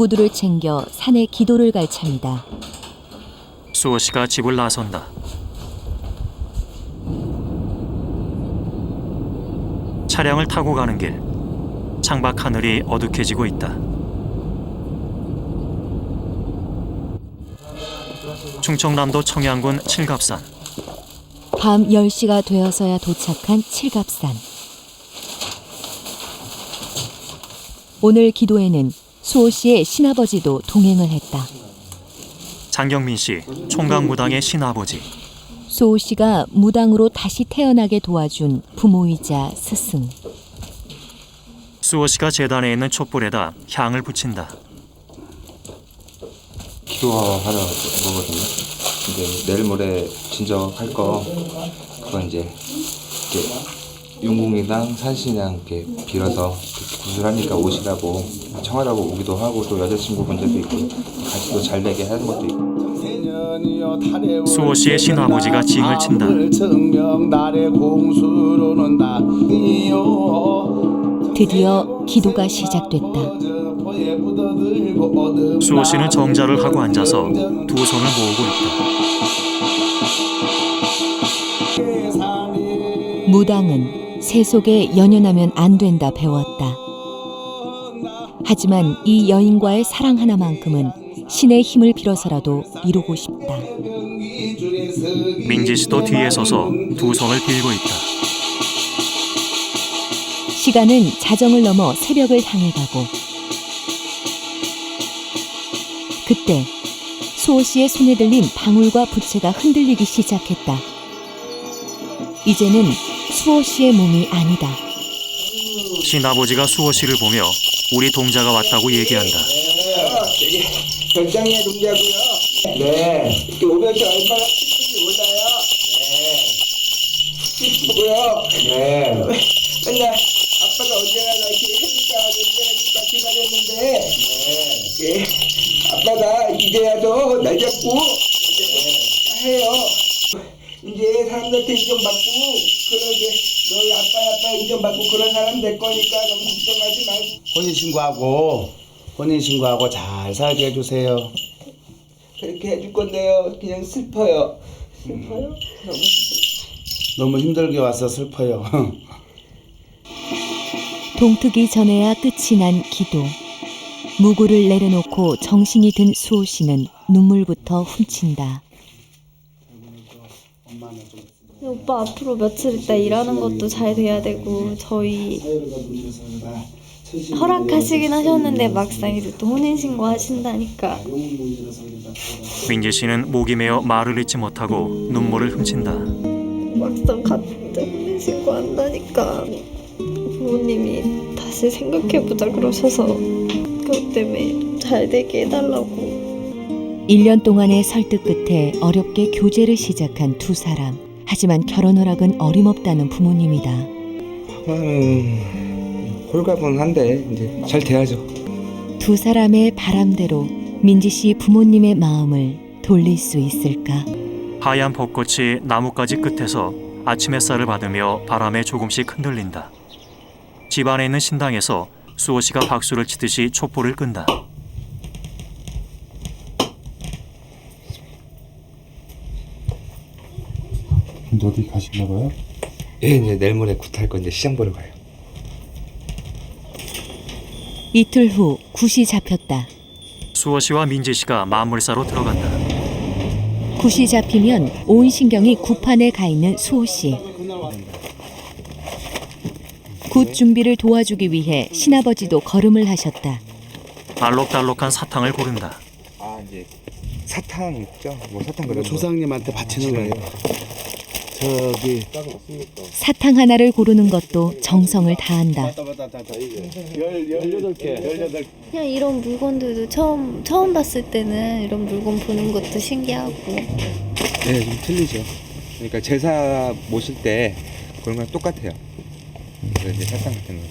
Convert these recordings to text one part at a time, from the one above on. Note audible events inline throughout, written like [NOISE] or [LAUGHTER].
구두를 챙겨 산에 기도를 갈 차입니다. 수호 씨가 집을 나선다. 차량을 타고 가는 길. 창밖 하늘이 어둑해지고 있다. 충청남도 청양군 칠갑산. 밤 10시가 되어서야 도착한 칠갑산. 오늘 기도에는 수호 씨의 신아버지도 동행을 했다. 장경민 씨, 총각 무당의 신아버지. 수호 씨가 무당으로 다시 태어나게 도와준 부모이자 스승. 수호 씨가 재단에 있는 촛불에다 향을 붙인다. 기도하러 거거든요. 이제 내일 모레 진정할 거 그거 이제 이렇게 용궁이랑 산신이랑 이렇게 빌어서 구슬하니까 오시라고 청하라고 오기도 하고 또 여자친구분들도 있고 같이 또 잘 되게 하는 것도 있고 수호 씨의 신아버지가 징을 친다. 드디어 기도가 시작됐다. 수호 씨는 정자를 하고 앉아서 두 손을 모으고 있다. 무당은 새 속에 연연하면 안 된다 배웠다. 하지만 이 여인과의 사랑 하나만큼은 신의 힘을 빌어서라도 이루고 싶다. 민지 씨도 뒤에 서서 두 손을 빌고 있다. 시간은 자정을 넘어 새벽을 향해 가고 그때 수호 씨의 손에 들린 방울과 부채가 흔들리기 시작했다. 이제는 수호 씨의 몸이 아니다. 신아버지가 수호 씨를 보며 우리 동자가 왔다고 얘기한다. 결장의 동자고요. 네. 이렇게 오면서 얼마나 기쁜지 몰라요. 네. 기쁘고요. 네. 맨날 아빠가 언제나 나 이렇게 해줄까 언제나 해줄까 기다렸는데 네. 아빠가 이제라도 날 잡고 이제 해요. 이제 사람들한테 인정받고 그런 게 너희 아빠 아빠 인정받고 그런 사람 될 거니까 너무 걱정하지 말고 혼인신고하고 혼인신고하고 잘 살게 해주세요. 그렇게 해줄 건데요. 그냥 슬퍼요. 슬퍼요? 너무 너무 힘들게 와서 슬퍼요. [LAUGHS] 동트기 전에야 끝이 난 기도. 무구를 내려놓고 정신이 든 수호 씨는 눈물부터 훔친다. 오빠 앞으로 며칠 있다 일하는 것도 잘 돼야 되고 저희 허락하시긴 하셨는데 막상 이제 또 혼인신고 하신다니까 민지 씨는 목이 메어 말을 잇지 못하고 눈물을 훔친다. 막상 갔는데 혼인신고 한다니까 부모님이 다시 생각해보자 그러셔서 그것 때문에 잘 되게 해달라고 1년 동안의 설득 끝에 어렵게 교제를 시작한 두 사람. 하지만 결혼 허락은 어림없다는 부모님이다. 음, 홀가분한데 이제 잘 돼야죠. 두 사람의 바람대로 민지 씨 부모님의 마음을 돌릴 수 있을까? 하얀 벚꽃이 나뭇가지 끝에서 아침 햇살을 받으며 바람에 조금씩 흔들린다. 집 안에 있는 신당에서 수호 씨가 박수를 치듯이 촛불을 끈다. 어디 가시나 봐요? 예, 이제 내일 모레 거 이제 시장 보러 가요. 이틀 후 굿이 잡혔다. 수호 씨와 민지 씨가 만물사로 들어간다. 굿이 잡히면 온 신경이 굿판에 가 있는 수호 씨. 굿 준비를 도와주기 위해 신아버지도 걸음을 하셨다. 알록달록한 사탕을 고른다. 아 이제 사탕 있죠? 뭐 사탕 그런 거. 조상님한테 바치는 거예요. 저기 사탕 하나를 고르는 것도 정성을 다한다. 열여덟 개, 열여덟 그냥 이런 물건들도 처음 처음 봤을 때는 이런 물건 보는 것도 신기하고 네, 좀 틀리죠. 그러니까 제사 모실 때 그런 거랑 똑같아요. 이제 사탕 같은 거.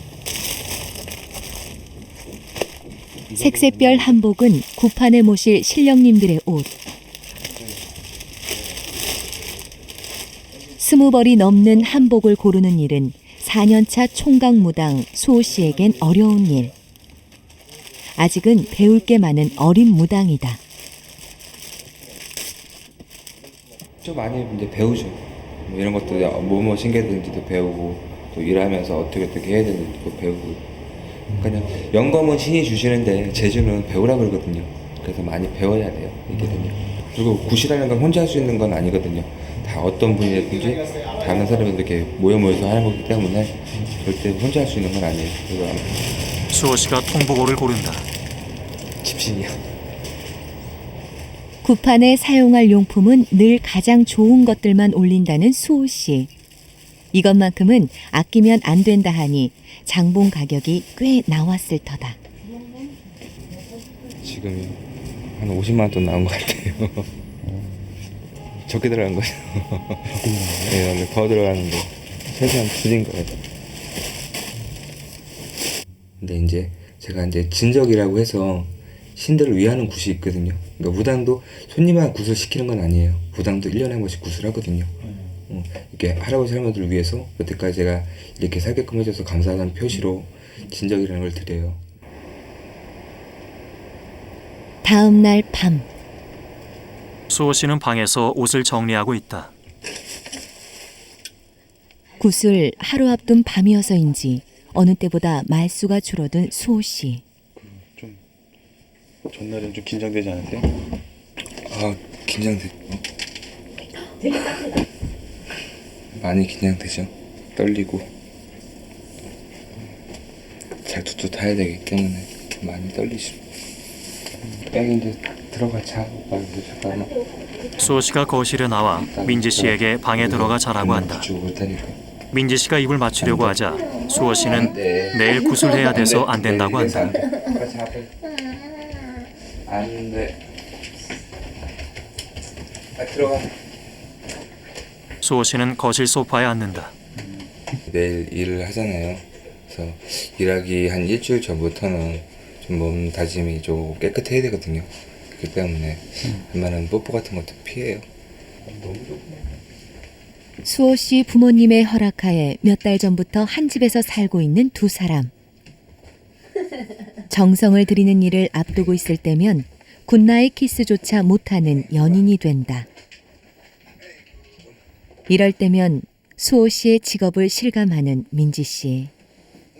색색별 한복은 굿판에 모실 신령님들의 옷. 스무 벌이 넘는 한복을 고르는 일은 4년차 총각 무당 수호 씨에겐 어려운 일. 아직은 배울 게 많은 어린 무당이다. 좀 많이 이제 배우죠. 뭐 이런 것도 뭐뭐 신기하든지도 배우고 또 일하면서 어떻게 어떻게 해야 되는지도 배우고. 그냥 영검은 신이 주시는데 재주는 배우라 그러거든요. 그래서 많이 배워야 돼요. 이게든요. 그리고 굿이라는 건 혼자 할 수 있는 건 아니거든요. 다 어떤 분이든지 다른 사람들 이렇게 모여 모여서 하는 거기 때문에 절대 혼자 할 수 있는 건 아니에요. 수호 씨가 통보고를 고른다. 집신이요. 구판에 사용할 용품은 늘 가장 좋은 것들만 올린다는 수호 씨. 이것만큼은 아끼면 안 된다 하니 장본 가격이 꽤 나왔을 터다. 지금 한 50만 원돈 나온 것 같아요. [LAUGHS] 적게 들어간 거죠. 네, 근데 더 들어가는데 최소한 줄인 거예요. 근데 이제 제가 이제 진적이라고 해서 신들을 위하는 굿이 있거든요. 그러니까 무당도 손님만 굿을 시키는 건 아니에요. 무당도 1년에 한 번씩 굿을 하거든요. 어, 이렇게 할아버지 할머니들을 위해서 여태까지 제가 이렇게 살게끔 해줘서 감사하다는 표시로 진적이라는 걸 드려요. 다음 날 밤. 수호 씨는 방에서 옷을 정리하고 있다. 굿을 하루 앞둔 밤이어서인지 어느 때보다 말수가 줄어든 수호 씨. 전날엔 좀 긴장되지 않으세요? 아 긴장돼. 많이 긴장되죠. 떨리고 잘 tuttut 타야 되기 때문에 많이 떨리죠. 뺑 이제 들어가 자. 잠깐만. 수호 씨가 거실에 나와 민지 씨에게 방에 들어가 자라고 한다. 민지 씨가 입을 맞추려고 하자 수호 씨는 네. 내일 굿을 해야 돼서 안 된다고 네, 한다. 안 돼. 아 들어가. 수호 씨는 거실 소파에 앉는다. 내일 일을 하잖아요. 그래서 일하기 한 일주일 전부터는 좀 몸 다짐이 좀 깨끗해야 되거든요. 그렇기 때문에 웬만하면 뽀뽀 같은 것도 피해요. 수호 씨 부모님의 허락하에 몇 달 전부터 한 집에서 살고 있는 두 사람. [LAUGHS] 정성을 들이는 일을 앞두고 있을 때면 굿나잇 키스조차 못하는 연인이 된다. 이럴 때면 수호 씨의 직업을 실감하는 민지 씨.